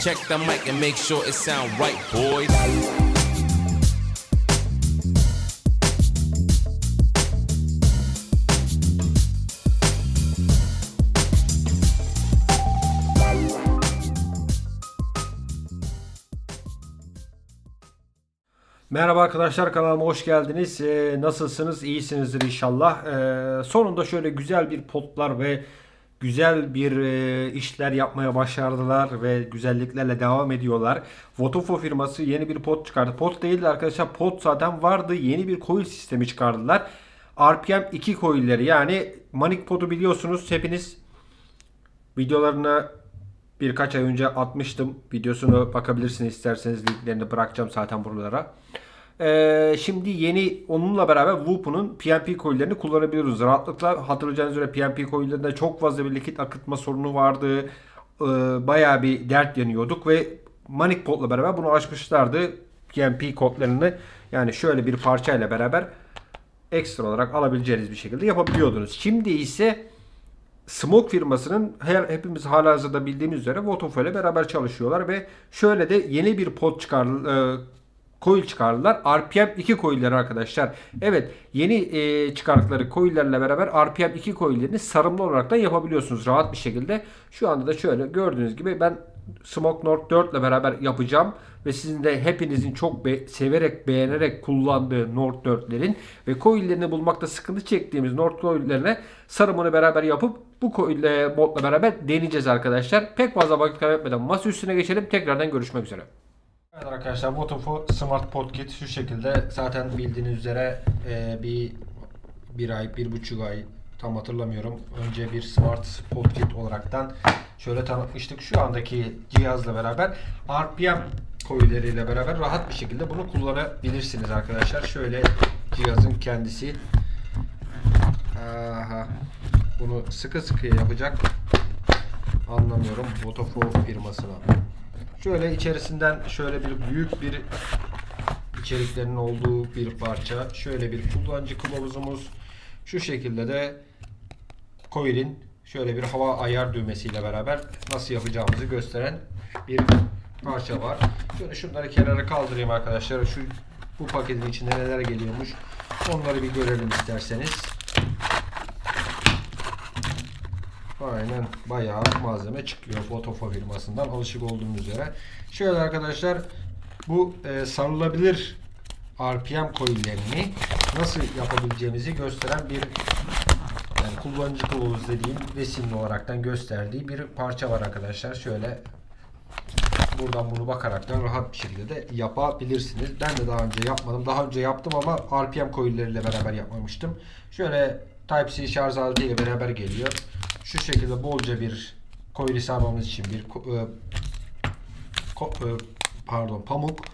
Check the mic and make sure it sound right, boys. Merhaba arkadaşlar kanalıma hoş geldiniz. Ee, nasılsınız? İyisinizdir inşallah. Ee, sonunda şöyle güzel bir potlar ve güzel bir e, işler yapmaya başardılar ve güzelliklerle devam ediyorlar. Votofo firması yeni bir pot çıkardı. Pot değildi arkadaşlar. Pot zaten vardı. Yeni bir coil sistemi çıkardılar. RPM 2 coilleri yani Manik potu biliyorsunuz hepiniz videolarını birkaç ay önce atmıştım. Videosunu bakabilirsiniz isterseniz linklerini bırakacağım zaten buralara. Ee, şimdi yeni onunla beraber Whoop'un PNP coil'lerini kullanabiliyoruz. Rahatlıkla hatırlayacağınız üzere PNP coil'lerinde çok fazla bir likit akıtma sorunu vardı. Ee, bayağı bir dert yanıyorduk ve Manic Pod'la beraber bunu açmışlardı. PNP kodlarını yani şöyle bir parçayla beraber ekstra olarak alabileceğiniz bir şekilde yapabiliyordunuz. Şimdi ise Smoke firmasının her hepimiz hala hazırda bildiğimiz üzere Vodafone ile beraber çalışıyorlar ve şöyle de yeni bir pod çıkar e, coil çıkardılar. RPM 2 coil'leri arkadaşlar. Evet yeni e, çıkardıkları coil'lerle beraber RPM 2 coil'lerini sarımlı olarak da yapabiliyorsunuz rahat bir şekilde. Şu anda da şöyle gördüğünüz gibi ben Smoke North 4 ile beraber yapacağım ve sizin de hepinizin çok be- severek beğenerek kullandığı North 4'lerin ve coil'lerini bulmakta sıkıntı çektiğimiz North coil'lerine sarımını beraber yapıp bu coil e, modla beraber deneyeceğiz arkadaşlar. Pek fazla vakit kaybetmeden masa üstüne geçelim. Tekrardan görüşmek üzere. Evet arkadaşlar Votofo Smart Pod Kit şu şekilde zaten bildiğiniz üzere e, bir bir ay, bir buçuk ay tam hatırlamıyorum. Önce bir Smart Pod Kit olaraktan şöyle tanıtmıştık. Şu andaki cihazla beraber RPM koyuleriyle beraber rahat bir şekilde bunu kullanabilirsiniz arkadaşlar. Şöyle cihazın kendisi. Aha. Bunu sıkı sıkı yapacak. Anlamıyorum. Votofo firmasına. Şöyle içerisinden şöyle bir büyük bir içeriklerinin olduğu bir parça. Şöyle bir kullanıcı kılavuzumuz. Şu şekilde de coil'in şöyle bir hava ayar düğmesiyle beraber nasıl yapacağımızı gösteren bir parça var. Şöyle şunları kenara kaldırayım arkadaşlar. Şu bu paketin içinde neler geliyormuş. Onları bir görelim isterseniz. Aynen bayağı malzeme çıkıyor Fotofo firmasından alışık olduğumuz üzere. Şöyle arkadaşlar bu e, sarılabilir RPM coil'lerini nasıl yapabileceğimizi gösteren bir yani kullanıcı kılavuz dediğim resimli olaraktan gösterdiği bir parça var arkadaşlar. Şöyle buradan bunu bakaraktan rahat bir şekilde de yapabilirsiniz. Ben de daha önce yapmadım. Daha önce yaptım ama RPM coil'leriyle beraber yapmamıştım. Şöyle Type-C şarj aletiyle beraber geliyor. Şu şekilde bolca bir coil'i sarmamız için bir e, ko- e, pardon pamuk.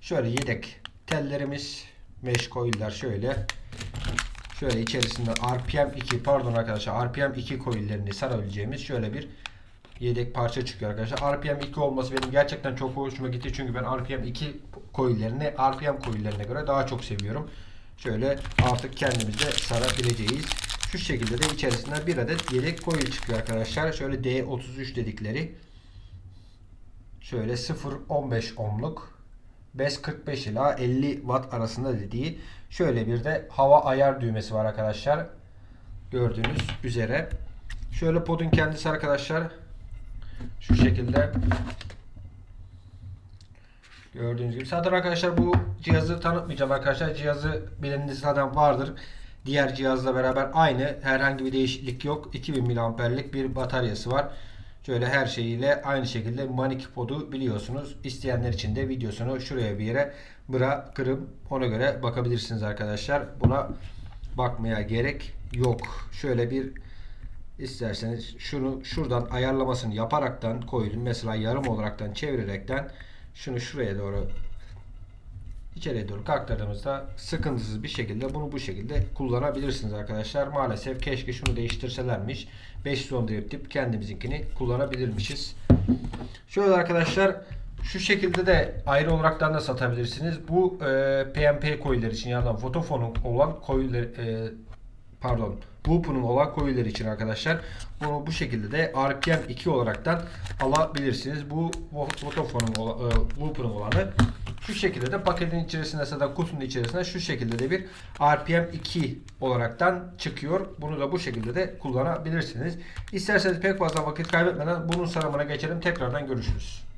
Şöyle yedek tellerimiz mesh coil'ler şöyle. Şöyle içerisinde RPM 2 pardon arkadaşlar RPM 2 coil'lerini sarabileceğimiz şöyle bir yedek parça çıkıyor arkadaşlar. RPM 2 olması benim gerçekten çok hoşuma gitti. Çünkü ben RPM 2 coil'lerini RPM coil'lerine göre daha çok seviyorum. Şöyle artık kendimize sarabileceğiz. Şu şekilde de içerisinden bir adet yedek coil çıkıyor arkadaşlar. Şöyle D33 dedikleri. Şöyle 0.15 ohmluk. BES 45 ila 50 watt arasında dediği şöyle bir de hava ayar düğmesi var arkadaşlar. Gördüğünüz üzere. Şöyle podun kendisi arkadaşlar. Şu şekilde. Gördüğünüz gibi. Zaten arkadaşlar bu cihazı tanıtmayacağım arkadaşlar. Cihazı bileniniz zaten vardır. Diğer cihazla beraber aynı. Herhangi bir değişiklik yok. 2000 mAh'lik bir bataryası var. Şöyle her şeyiyle aynı şekilde Manic Pod'u biliyorsunuz. İsteyenler için de videosunu şuraya bir yere bırakırım. Ona göre bakabilirsiniz arkadaşlar. Buna bakmaya gerek yok. Şöyle bir isterseniz şunu şuradan ayarlamasını yaparaktan koyun. Mesela yarım olaraktan çevirerekten şunu şuraya doğru içeriye doğru kalktırdığımızda sıkıntısız bir şekilde bunu bu şekilde kullanabilirsiniz arkadaşlar. Maalesef keşke şunu değiştirselermiş. 510 tip kendimizinkini kullanabilirmişiz. Şöyle arkadaşlar şu şekilde de ayrı olaraktan da satabilirsiniz. Bu e, PMP coil'ler için yani Vodafone'un olan coil'ler e, pardon Whoop'un olan coil'ler için arkadaşlar. Bunu bu şekilde de RPM 2 olaraktan alabilirsiniz. Bu Vodafone'un e, Whoop'un olanı. Şu şekilde de paketin içerisinde ya kutunun içerisinde şu şekilde de bir RPM 2 olaraktan çıkıyor. Bunu da bu şekilde de kullanabilirsiniz. İsterseniz pek fazla vakit kaybetmeden bunun sarımına geçelim. Tekrardan görüşürüz.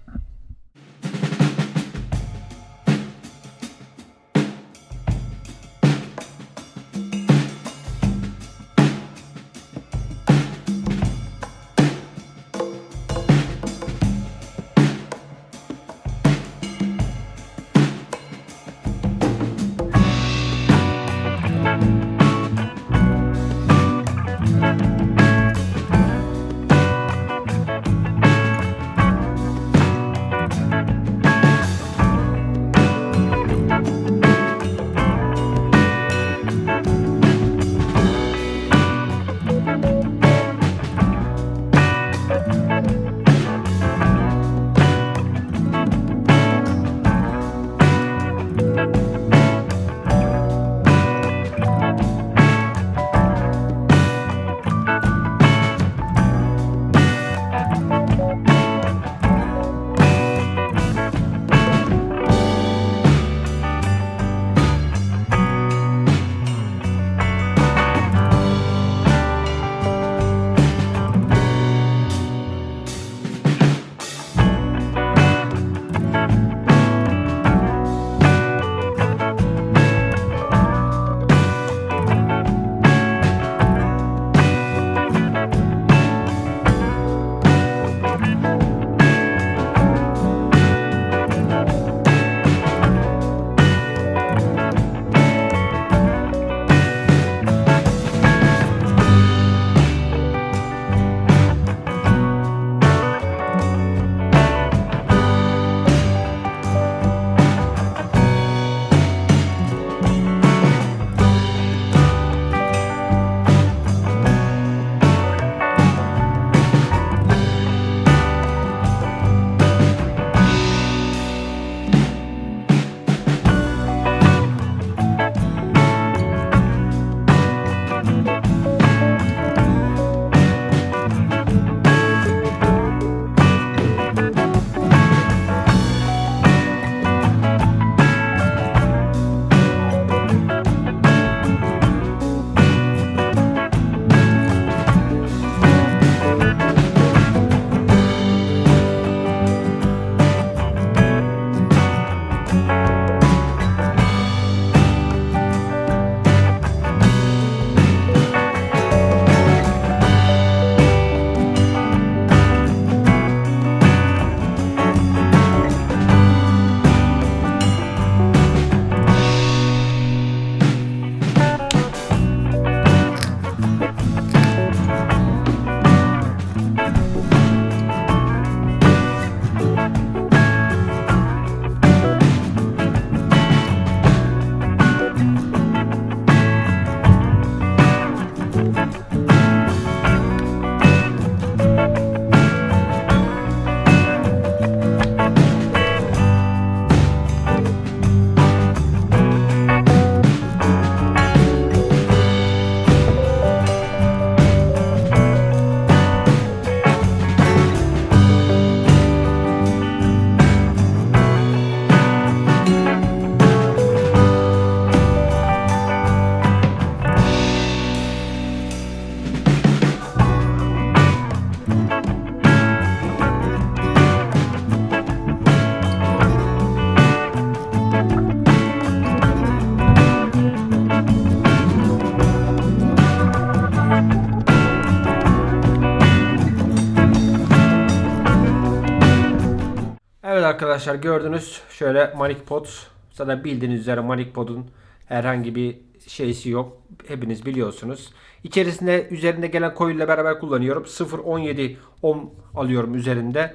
Arkadaşlar gördünüz şöyle Manik Pod. Zaten bildiğiniz üzere Manik Pod'un herhangi bir şeysi yok. Hepiniz biliyorsunuz. İçerisinde üzerinde gelen coil ile beraber kullanıyorum. 0.17 ohm alıyorum üzerinde.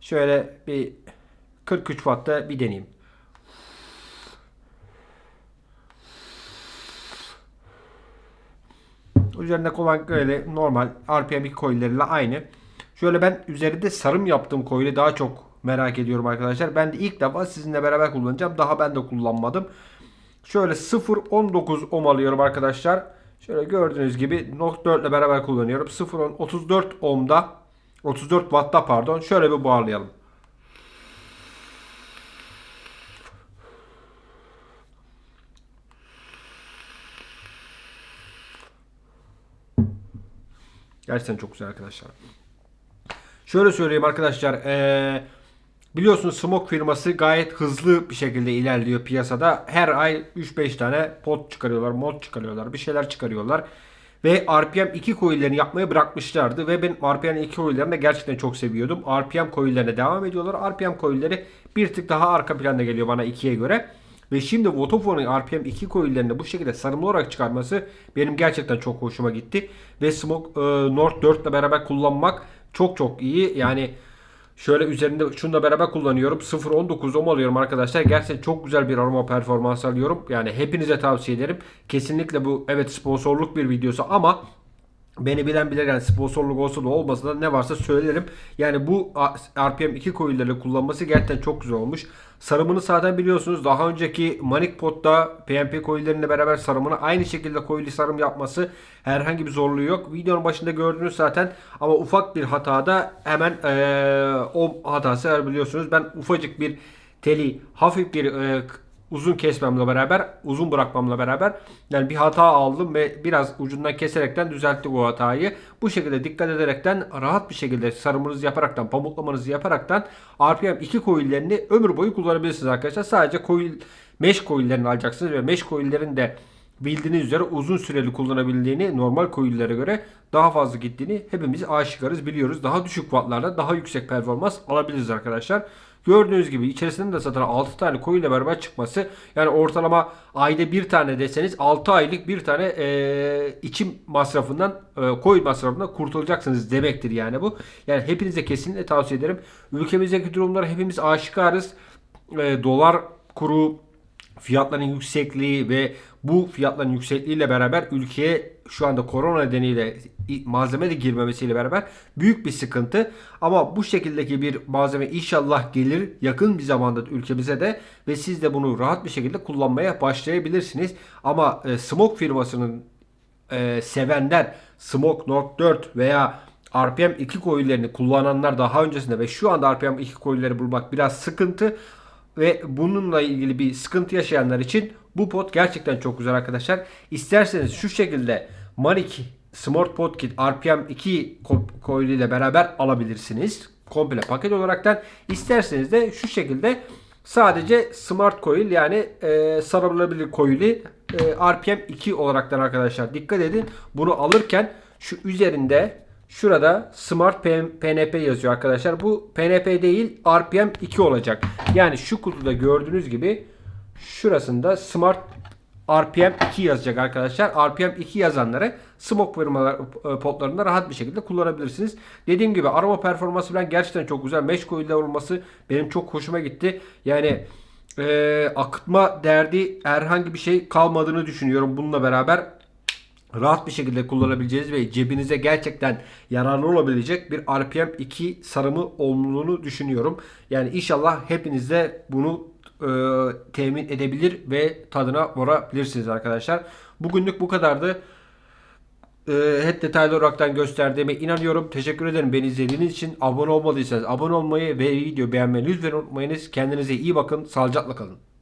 Şöyle bir 43 Watt'ta bir deneyeyim. Üzerinde olan böyle normal RPM coilleriyle aynı. Şöyle ben üzerinde sarım yaptığım coil'i daha çok merak ediyorum arkadaşlar. Ben de ilk defa sizinle beraber kullanacağım. Daha ben de kullanmadım. Şöyle 0.19 ohm alıyorum arkadaşlar. Şöyle gördüğünüz gibi Note 4 ile beraber kullanıyorum. 0.10 34 ohm'da 34 watt'ta pardon. Şöyle bir buharlayalım. Gerçekten çok güzel arkadaşlar. Şöyle söyleyeyim arkadaşlar. eee, biliyorsunuz Smoke firması gayet hızlı bir şekilde ilerliyor piyasada. Her ay 3-5 tane pot çıkarıyorlar, mod çıkarıyorlar, bir şeyler çıkarıyorlar. Ve RPM 2 coil'lerini yapmayı bırakmışlardı. Ve ben RPM 2 coil'lerini de gerçekten çok seviyordum. RPM coil'lerine devam ediyorlar. RPM coil'leri bir tık daha arka planda geliyor bana 2'ye göre. Ve şimdi Vodafone'un RPM 2 coil'lerini bu şekilde sarımlı olarak çıkarması benim gerçekten çok hoşuma gitti. Ve Smoke e, North 4 ile beraber kullanmak çok çok iyi. Yani şöyle üzerinde şununla beraber kullanıyorum. 0.19 ohm alıyorum arkadaşlar. Gerçekten çok güzel bir aroma performans alıyorum. Yani hepinize tavsiye ederim. Kesinlikle bu evet sponsorluk bir videosu ama Beni bilen bilir yani sponsorluk olsa da olmasa da ne varsa söylerim. Yani bu RPM 2 coil'leri kullanması gerçekten çok güzel olmuş. Sarımını zaten biliyorsunuz daha önceki Manic Pot'ta PNP coil'leriyle beraber sarımını aynı şekilde coil'i sarım yapması herhangi bir zorluğu yok. Videonun başında gördünüz zaten ama ufak bir hatada hemen eee, o hatası biliyorsunuz. Ben ufacık bir teli hafif bir eee, uzun kesmemle beraber, uzun bırakmamla beraber yani bir hata aldım ve biraz ucundan keserekten düzelttik o hatayı. Bu şekilde dikkat ederekten rahat bir şekilde sarımınızı yaparaktan, pamuklamanızı yaparaktan RPM 2 coil'lerini ömür boyu kullanabilirsiniz arkadaşlar. Sadece coil, mesh coil'lerini alacaksınız ve mesh coil'lerin de bildiğiniz üzere uzun süreli kullanabildiğini normal coil'lere göre daha fazla gittiğini hepimiz aşikarız biliyoruz. Daha düşük wattlarla daha yüksek performans alabiliriz arkadaşlar. Gördüğünüz gibi içerisinde de zaten 6 tane coil ile beraber çıkması yani ortalama ayda bir tane deseniz 6 aylık bir tane e, içim masrafından e, coil masrafından kurtulacaksınız demektir yani bu. Yani hepinize kesinlikle tavsiye ederim. Ülkemizdeki durumlara hepimiz aşikarız. E, dolar kuru fiyatların yüksekliği ve bu fiyatların yüksekliğiyle beraber ülkeye şu anda korona nedeniyle malzeme de girmemesiyle beraber büyük bir sıkıntı. Ama bu şekildeki bir malzeme inşallah gelir yakın bir zamanda ülkemize de ve siz de bunu rahat bir şekilde kullanmaya başlayabilirsiniz. Ama e, Smoke firmasının e, sevenler Smoke Note 4 veya RPM 2 coil'lerini kullananlar daha öncesinde ve şu anda RPM 2 coil'leri bulmak biraz sıkıntı ve bununla ilgili bir sıkıntı yaşayanlar için bu pot gerçekten çok güzel arkadaşlar. İsterseniz şu şekilde Manik Smart Pod Kit RPM 2 coil ile beraber alabilirsiniz. Komple paket olaraktan. İsterseniz de şu şekilde sadece Smart Coil yani e, sarılabilir coil'i e, RPM 2 olaraktan arkadaşlar dikkat edin. Bunu alırken şu üzerinde Şurada Smart PNP yazıyor arkadaşlar. Bu PNP değil RPM 2 olacak. Yani şu kutuda gördüğünüz gibi şurasında Smart RPM 2 yazacak arkadaşlar. RPM 2 yazanları smoke firmalar e, potlarında rahat bir şekilde kullanabilirsiniz. Dediğim gibi arama performansı falan gerçekten çok güzel. Mesh coil'de olması benim çok hoşuma gitti. Yani e, akıtma derdi herhangi bir şey kalmadığını düşünüyorum bununla beraber rahat bir şekilde kullanabileceğiniz ve cebinize gerçekten yararlı olabilecek bir RPM 2 sarımı olduğunu düşünüyorum. Yani inşallah hepiniz de bunu e, temin edebilir ve tadına varabilirsiniz arkadaşlar. Bugünlük bu kadardı. E, hep detaylı olaraktan gösterdiğime inanıyorum. Teşekkür ederim beni izlediğiniz için. Abone olmadıysanız abone olmayı ve video beğenmeyi lütfen unutmayınız. Kendinize iyi bakın. Sağlıcakla kalın.